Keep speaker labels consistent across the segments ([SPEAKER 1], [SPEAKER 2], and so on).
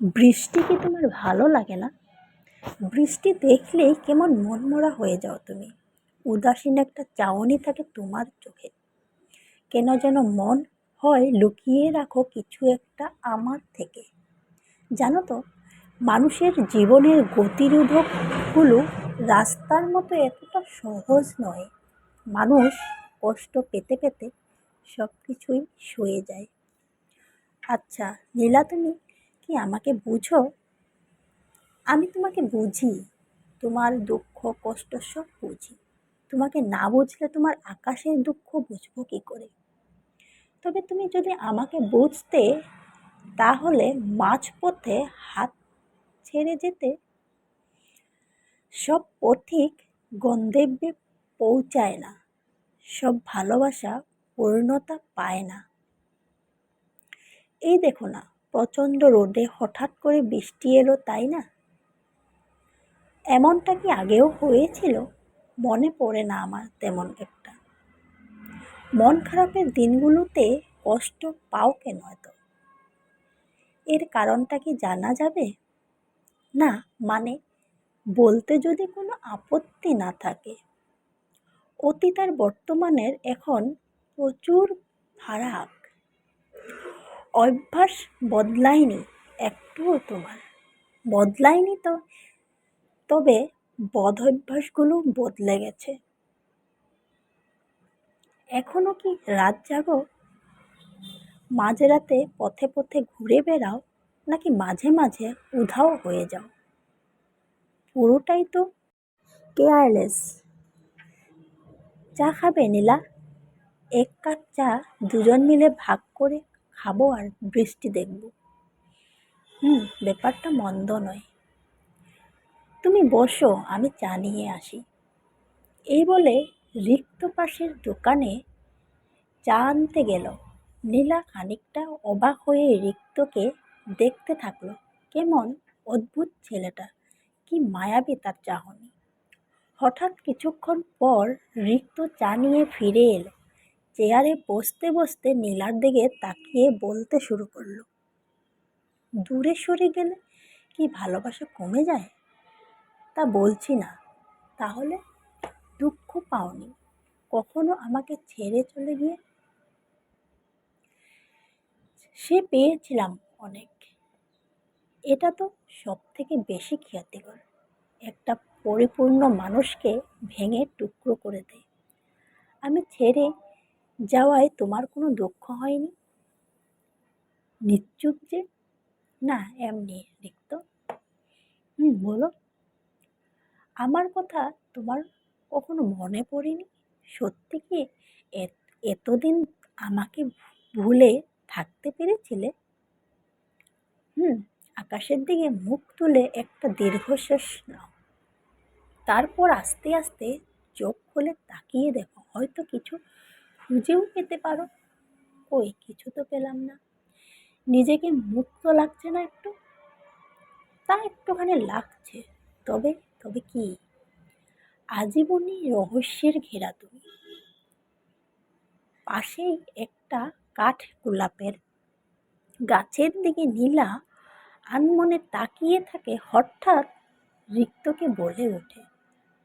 [SPEAKER 1] বৃষ্টি কি তোমার ভালো লাগে না? বৃষ্টি দেখলেই কেমন মনমরা হয়ে যাও তুমি। উদাসীন একটা চাউনি থাকে তোমার চোখে। কেন যেন মন হয় লুকিয়ে রাখো কিছু একটা আমার থেকে। জানো তো, মানুষের জীবনের গতিরোধকগুলো রাস্তার মতো এতটা সহজ নয়। মানুষ কষ্ট পেতে পেতে সব কিছুই সয়ে যায়। আচ্ছা নীলা তুমি কি আমাকে বুঝো? আমি তোমাকে বুঝি। তোমার দুঃখ, কষ্ট সব বুঝি। তোমাকে না বুঝলে তোমার আকাশের দুঃখ বুঝব কী করে? তবে তুমি যদি আমাকে বুঝতে, তাহলে মাঝপথে হাত ছেড়ে যেতে। সব পথিক গন্তব্যে পৌঁছায় না। সব ভালোবাসা পূর্ণতা পায় না। এই দেখো না প্রচণ্ড রোদে হঠাৎ করে বৃষ্টি এলো, তাই না? এমনটা কি আগেও হয়েছিল? মনে পড়ে না আমার তেমন একটা। মন খারাপের দিনগুলোতে কষ্ট পাও কেন এত? এর কারণটা কি জানা যাবে? না মানে বলতে যদি কোনো আপত্তি না থাকে অতীত আর বর্তমানের এখন প্রচুর ফারাক অভ্যাস বদলায়নি, একটুও তোমার। বদলায়নি তো। তবে বদ অভ্যাসগুলো বদলে গেছে। এখনও কি রাত জাগো? মাঝরাতে পথে পথে ঘুরে বেড়াও, নাকি মাঝে মাঝে উধাও হয়ে যাও? পুরোটাই তো কেয়ারলেস। চা খাবে নীলা? এক কাপ চা দুজন মিলে ভাগ করে খাব আর বৃষ্টি দেখব। হুম, ব্যাপারটা মন্দ নয়। তুমি বসো, আমি চা নিয়ে আসি। এই বলে রিক্ত পাশের দোকানে চা আনতে গেল। নীলা খানিকটা অবাক হয়ে রিক্তকে দেখতে থাকল। কেমন অদ্ভুত ছেলেটা, কি মায়াবী তার চাহনি। হঠাৎ কিছুক্ষণ পর রিক্ত চা নিয়ে ফিরে এলো। চেয়ারে বসতে বসতে নীলার দিকে তাকিয়ে বলতে শুরু করল। দূরে সরে গেলে কি ভালোবাসা কমে যায়? তা বলছি না। তাহলে দুঃখ পাওনি। কখনো আমাকে ছেড়ে চলে গিয়ে? সে পেয়েছিলাম অনেক। এটা তো সব থেকে বেশি খ্যাতিকর। একটা পরিপূর্ণ মানুষকে ভেঙে টুকরো করে দেয় আমি ছেড়ে যাওয়ায় তোমার কোনো দুঃখ হয়নি? নিশ্চুপ যে? না, এমনি রিক্ত। হুম, বলো। আমার কথা তোমার কখনো মনে পড়েনি? সত্যি কি এতদিন আমাকে ভুলে থাকতে পেরেছিলে? হুম, আকাশের দিকে মুখ তুলে একটা দীর্ঘশ্বাস নাও। তারপর আস্তে আস্তে চোখ খুলে তাকিয়ে দেখো। খুঁজেও পেতে পারো। ওই কিছু তো পেলাম না। নিজেকে মুক্ত লাগছে না একটু? তা একটুখানি লাগছে। তবে তবে কি? আজীবনই রহস্যের ঘেরা তুমি। পাশেই একটা কাঠ গোলাপের গাছের দিকে নীলা আনমনে তাকিয়ে থাকে হঠাৎ রিক্তকে বলে ওঠে।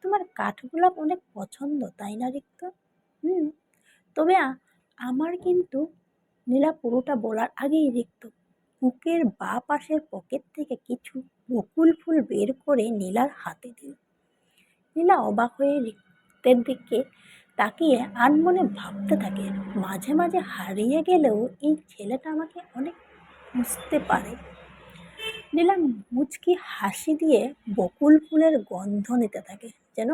[SPEAKER 1] তোমার কাঠগোলাপ অনেক পছন্দ, তাই না রিক্ত? হুম। তবে আমার কিন্তু নীলা পুরোটা বলার আগেই রিক্ত। বুকের বা পাশের পকেট থেকে কিছু বকুল ফুল বের করে নীলার হাতে দিল। নীলা অবাক হয়ে রিক্তের দিকে তাকিয়ে আনমনে ভাবতে থাকে, মাঝে মাঝে হারিয়ে গেলেও এই ছেলেটা আমাকে অনেক বুঝতে পারে। নীলা মুচকি হাসি দিয়ে বকুল ফুলের গন্ধ নিতে থাকে, যেন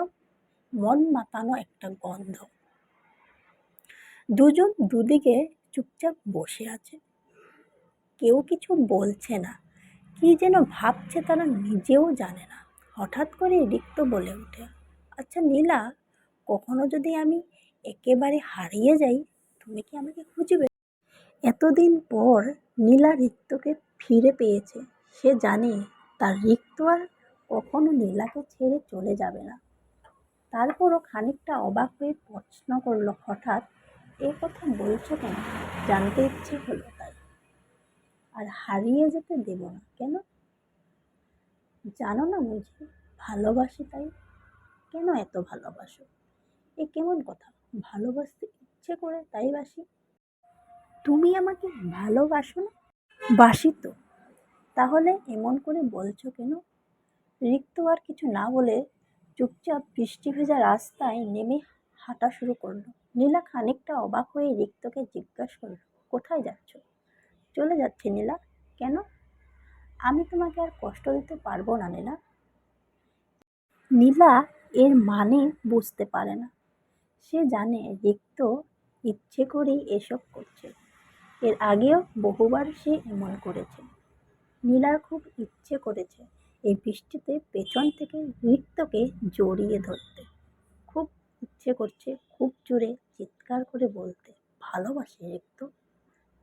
[SPEAKER 1] মন মাতানো একটা গন্ধ। দুজন দুদিকে চুপচাপ বসে আছে। কেউ কিছু বলছে না। কি যেন ভাবছে তারা নিজেও জানে না। হঠাৎ করে রিক্ত বলে ওঠে আচ্ছা নীলা, কখনো যদি আমি একেবারে হারিয়ে যাই, তুমি কি আমাকে খুঁজবে? এতদিন পর নীলা রিক্তকে ফিরে পেয়েছে। সে জানে তার রিক্ত আর কখনো নীলাকে ছেড়ে চলে যাবে না। তারপরও খানিকটা অবাক হয়ে প্রশ্ন করল হঠাৎ এ কথা বলছো কেন? জানতে ইচ্ছে হলো তাই। আর হারিয়ে যেতে দেব না, কেন? জানো না বুঝি, ভালোবাসি তাই। কেন এত ভালোবাসো? এ কেমন কথা? ভালোবাসতে ইচ্ছে করে তাই বাসি। তুমি আমাকে ভালোবাসো না? বাসি তো। তাহলে এমন করে বলছো কেন? রিক্ত আর কিছু না বলে চুপচাপ বৃষ্টি ভেজা রাস্তায় নেমে হাঁটা শুরু করল। নীলা খানিকটা অবাক হয়ে রিক্তকে জিজ্ঞাসা করল, কোথায় যাচ্ছ? চলে যাচ্ছে নীলা। কেন? আমি তোমাকে আর কষ্ট দিতে পারব না, নীলা। নীলা এর মানে বুঝতে পারে না। সে জানে রিক্ত ইচ্ছে করেই এসব করছে। এর আগেও বহুবার সে এমন করেছে। নীলার খুব ইচ্ছে করেছে এই বৃষ্টিতে পেছন থেকে রিক্তকে জড়িয়ে ধরতে। ইচ্ছে করছে খুব জোরে চিৎকার করে বলতে। ভালোবাসি রিক্ত।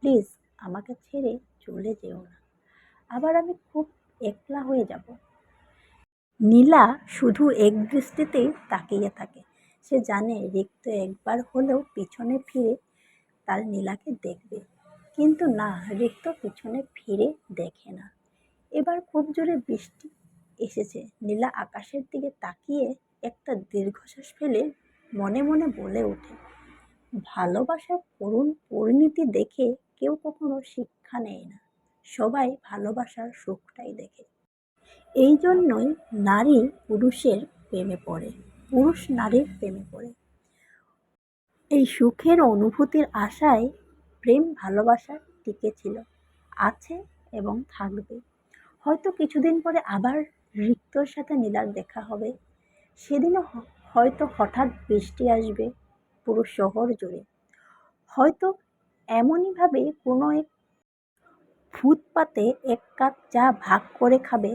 [SPEAKER 1] প্লিজ আমাকে ছেড়ে চলে যেও না। আবার আমি খুব একলা হয়ে যাব। নীলা শুধু এক দৃষ্টিতেই তাকিয়ে থাকে। সে জানে রিক্ত একবার হলেও পিছনে ফিরে তার নীলাকে দেখবে। কিন্তু না, রিক্ত পিছনে ফিরে দেখে না। এবার খুব জোরে বৃষ্টি এসেছে। নীলা আকাশের দিকে তাকিয়ে একটা দীর্ঘশ্বাস ফেলে মনে মনে বলে ওঠে ভালোবাসার করুণ পরিণতি দেখে কেউ কখনো শিক্ষা নেয় না। সবাই ভালোবাসার সুখটাই দেখে। এই জন্যই নারী পুরুষের প্রেমে পড়ে, পুরুষ নারীর প্রেমে পড়ে। এই সুখের অনুভূতির আশায় প্রেম ভালোবাসা টিকেছিল আছে এবং থাকবে। হয়তো কিছুদিন পরে আবার রিক্তর সাথে নীলার দেখা হবে। সেদিনও হয়তো হঠাৎ বৃষ্টি আসবে পুরো শহর জুড়ে। হয়তো এমনইভাবে কোনো এক ফুটপাতে এক কাপ চা ভাগ করে খাবে,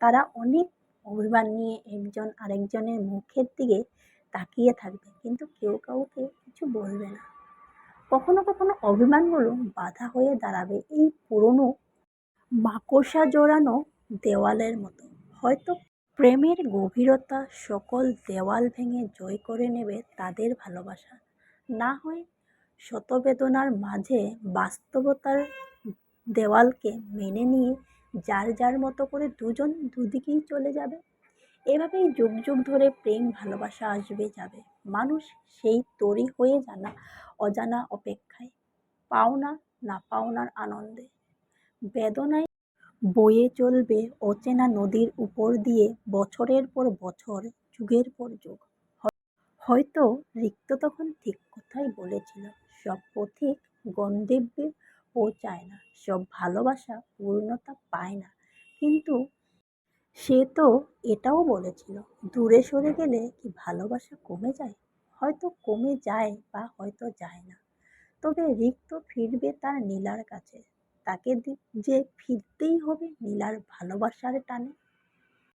[SPEAKER 1] তারা অনেক অভিমান নিয়ে একজন আরেকজনের মুখের দিকে তাকিয়ে থাকবে, কিন্তু কেউ কাউকে কিছু বলবে না। কখনো কখনো অভিমানগুলো বাধা হয়ে দাঁড়াবে এই পুরনো মাকড়সা জোড়ানো দেওয়ালের মতো। হয়তো প্রেমের গভীরতা সকল দেওয়াল ভেঙে জয় করে নেবে তাদের ভালোবাসা। না হয় শতবেদনার মাঝে বাস্তবতার দেওয়ালকে মেনে নিয়ে যার যার মতো করে দুজন দুদিকেই চলে যাবে। এভাবেই যুগ যুগ ধরে প্রেম ভালোবাসা আসবে যাবে। মানুষ সেই তরি হয়ে জানা অজানা অপেক্ষায়, পাওনা না পাওনার আনন্দে। বেদনায় বয়ে চলবে অচেনা নদীর উপর দিয়ে বছরের পর বছর, যুগের পর যুগ। হয়তো রিক্ত তখন ঠিক কথাই বলেছিল, সব পথিক গন্তব্যে পৌঁছায় না, সব ভালোবাসা পূর্ণতা পায় না। কিন্তু সে তো এটাও বলেছিল, দূরে সরে গেলে কি ভালোবাসা কমে যায়? হয়তো কমে যায় বা হয়তো যায় না। তবে রিক্ত ফিরবে তার নীলার কাছে। তাকে যে ফিরতেই হবে নীলার ভালোবাসার টানে।